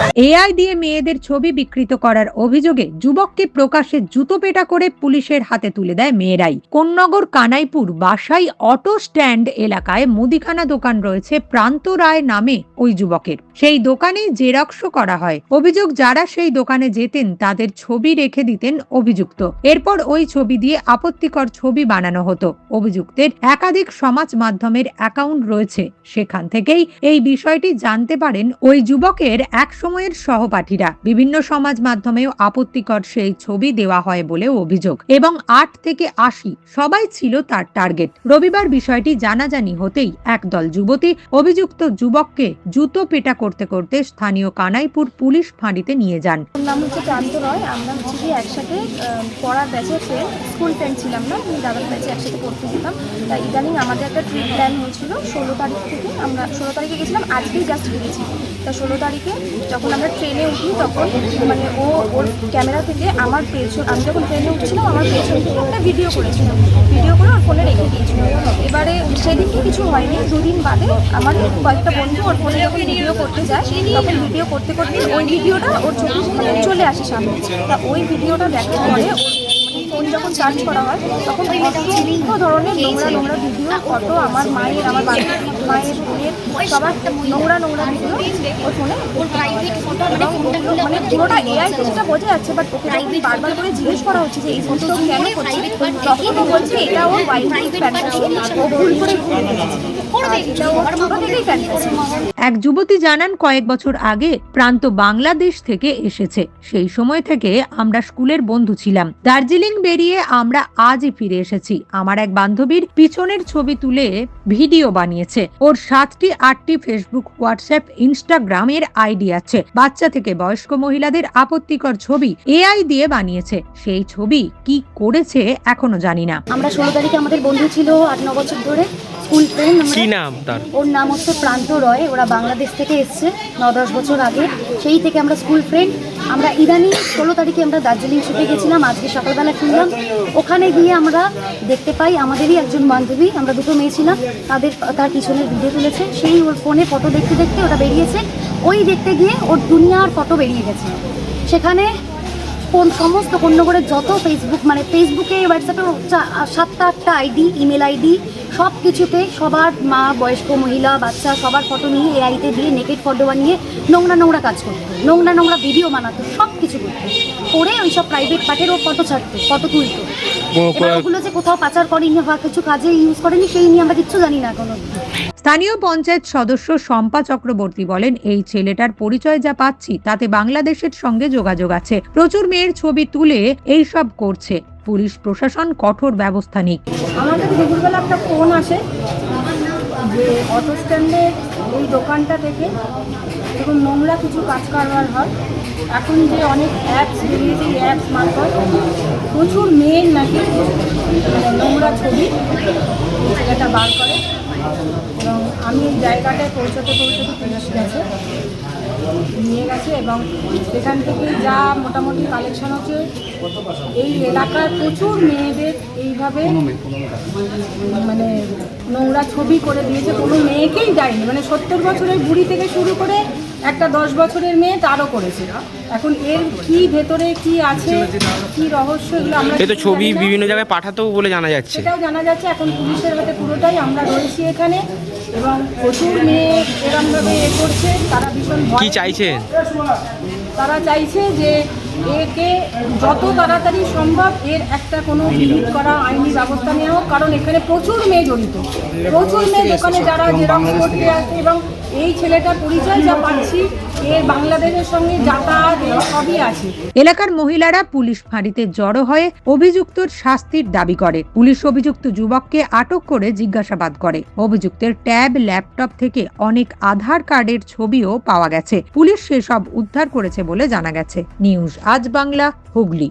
AI দিয়ে মেয়েদের ছবি বিকৃত করার অভিযোগে যুবককে প্রকাশ্যে জুতো পেটা করে পুলিশের হাতে তুলে দেয় মেয়েরাই। কোন্নগর, কানাইপুর, বাসাই অটো স্ট্যান্ড এলাকায় মুদিখানা দোকান রয়েছে প্রান্ত রায় নামে ওই যুবকের। সেই দোকানে জেরক্সও করা হয়। অভিযোগ, যারা সেই দোকানে যেতেন তাদের ছবি রেখে দিতেন অভিযুক্ত। এরপর ওই ছবি দিয়ে আপত্তিকর ছবি বানানো হতো। অভিযুক্তের একাধিক সমাজ মাধ্যমের অ্যাকাউন্ট রয়েছে। সেখান থেকেই এই বিষয়টি জানতে পারেন ওই যুবকের এক সময়ের সহপাঠীরা বিভিন্ন সমাজ মাধ্যমেও আপত্তিকর সেই ছবি দেওয়া হয় বলে অভিযোগ। এবং আট থেকে আশি, সবাই ছিল তার টার্গেট। রবিবার বিষয়টি জানাজানি হতেই একদল যুবতী অভিযুক্ত যুবককে জুতো পেটা করতে করতে স্থানীয় কানাইপুর পুলিশ ফাঁড়িতে নিয়ে যান। নাম হচ্ছে প্রান্ত রয়, আমরা হচ্ছে কি একসাথে পড়ার ব্যাচে স্কুল ফ্রেন্ড ছিলাম না, আমি দাদার ব্যাচে একসাথে পড়তে যেতাম। তাই ইদানিং আমাদের একটা ট্রিপ প্ল্যান হয়েছিল, ষোলো তারিখ থেকে আমরা, ষোলো তারিখে গেছিলাম, আজকেই জাস্ট বেরিয়েছি। তা ষোলো তারিখে যখন আমরা ট্রেনে উঠি তখন মানে ও, ওর ক্যামেরা থেকে আমার পেছন, আমি যখন ট্রেনে উঠছিলাম, আমার পেছন থেকে একটা ভিডিও করেছিলাম ভিডিও করে ওর ফোনে রেখে দিয়েছিল। এবারে সেদিনকে কিছু হয়নি, দুদিন বাদে আমার কয়েকটা বন্ধু ওর ফোনে যখন ভিডিও করতে যায়, তখন ভিডিও করতে করতে ওই ভিডিওটা ওর চোখে চলে আসে সামনে। তা ওই ভিডিওটা দেখার পরে ওর ফোন যখন সার্চ করা হয় তখন অসংখ্য ধরনের নোংরা নোংরা ভিডিও ফটো আমার মায়ের আমার বান্ধবী মায়ের বোনের সবার নোংরা নোংরা ভিডিও ওর ফোনে মানে পুরোটা এআই সেটা বোঝা যাচ্ছে বাট ওকে বারবার করে জিজ্ঞেস করা হচ্ছে যে এই ফটো কেন করছে তখন ও বলছে এটা ওর ফ্যান্টাসি ও ভুল করে ভুল এক যুবতী জানান, কয়েক বছর আগে প্রান্ত বাংলাদেশ থেকে এসেছে। সেই সময় থেকে আমরা স্কুলের বন্ধু ছিলাম। দার্জিলিং বেরিয়ে আমরা আজই ফিরে এসেছি। আমার এক বান্ধবীর পিছনের ছবি তুলে ভিডিও বানিয়েছে। ওর সাতটি, আটটি ফেসবুক, হোয়াটসঅ্যাপ ইনস্টাগ্রাম এর আইডি আছে। বাচ্চা থেকে বয়স্ক মহিলাদের আপত্তিকর ছবি এআই দিয়ে বানিয়েছে। সেই ছবি কি করেছে এখনও জানি না। আমরা ষোলো তারিখে আমাদের বন্ধু ছিল আট ন বছর ধরে। স্কুল ফ্রেন্ড কি নাম তার? ওর নাম হচ্ছে প্রান্ত রয় ওরা বাংলাদেশ থেকে এসছে ন দশ বছর আগে। সেই থেকে আমরা স্কুল ফ্রেন্ড। আমরা ইদানিং ষোলো তারিখে আমরা দার্জিলিং ছুটে গেছিলাম আজকে সকালবেলা ফিরলাম। ওখানে গিয়ে আমরা দেখতে পাই আমাদেরই একজন বান্ধবী আমরা দুটো মেয়ে ছিলাম তাদের তার পিছনের ভিডিও তুলেছে। সেই ওর ফোনে ফটো দেখতে দেখতে ওটা বেরিয়েছে। ওই দেখতে গিয়ে ওর দুনিয়ার ফটো বেরিয়ে গেছে। সেখানে কোন সমস্ত কন্যগড়ের যত ফেসবুক মানে ফেসবুকে হোয়াটসঅ্যাপে সাতটা আটটা আইডি ইমেল আইডি সব কিছুতে সবার মা বয়স্ক মহিলা বাচ্চা সবার ফটো নিয়ে এআইতে দিয়ে নেকেট ফটো বানিয়ে নোংরা নোংরা কাজ করতো। নোংরা নোংরা ভিডিও বানাতো সব কিছু করতো। করে ওই সব প্রাইভেট পার্টের ও ফটো ছাড়তো ফটো তুলতো। ওগুলো যে কোথাও পাচার করেনি বা কিছু কাজে ইউজ করেনি সেই নিয়ে আমরা কিচ্ছু জানি না এখনও। স্থানীয় পঞ্চায়েত সদস্য শম্পা চক্রবর্তী বলেন এই ছেলেটার পরিচয় যা পাচ্ছি তাতে বাংলাদেশের সঙ্গে যোগাযোগ আছে। প্রচুর মেয়ের ছবি তুলে এই সব করছে। পুলিশ প্রশাসন কঠোর ব্যবস্থা নিক। আমাদের দুপুরবেলা একটা ফোন আসে যে অটো স্ট্যান্ডে এই দোকানটা থেকে এরকম নোংরা কিছু কাজ কারবার হয়। এখন যে অনেক অ্যাপস বেরিয়েছে এই অ্যাপস মারফত প্রচুর মেয়ের নাকি মানে নোংরা ছবি জায়গাটা বার করে। এবং আমি জায়গাটায় পৌঁছতে পৌঁছতে পুলিশ গেছে। নিয়ে গেছে এবং সেখান থেকে যা মোটামুটি কালেকশন হচ্ছে, এই এলাকার প্রচুর মেয়েদের এইভাবে মানে নোংরা ছবি করে দিয়েছে। কোনো মেয়েকেই দেয়নি। মানে সত্তর বছরের বুড়ি থেকে শুরু করে একটা দশ বছরের মেয়ে তারও করেছে এখন এর কি ভেতরে কি আছে কি রহস্য এগুলো আমরা এই তো ছবি বিভিন্ন জায়গায় পাঠাতেও বলে জানা যাচ্ছে। সেটাও জানা যাচ্ছে এখন পুলিশের হাতে পুরোটাই আমরা রয়েছি এখানে। এবং প্রচুর মেয়ে এরমভাবে এ করছে তারা ভীষণ কি চাইছে তারা চাইছে যে একে যত তাড়াতাড়ি সম্ভব এর একটা কোনো বিহিত করা আইনি ব্যবস্থা নেওয়া হোক, কারণ এখানে প্রচুর মেয়ে জড়িত। প্রচুর মেয়ে দোকানে যারা যেরকম করতে আছে এবং এই ছেলেটার পরিচয় যা পাচ্ছি এলাকার মহিলারা পুলিশ ফাঁড়িতে জড়ো হয়ে অভিযুক্তর শাস্তির দাবি করে। পুলিশ অভিযুক্ত যুবককে আটক করে জিজ্ঞাসাবাদ করে। অভিযুক্তের ট্যাব, ল্যাপটপ থেকে অনেক আধার কার্ডের ছবিও পাওয়া গেছে। পুলিশ সেসব উদ্ধার করেছে বলে জানা গেছে। নিউজ আজ বাংলা, হুগলি।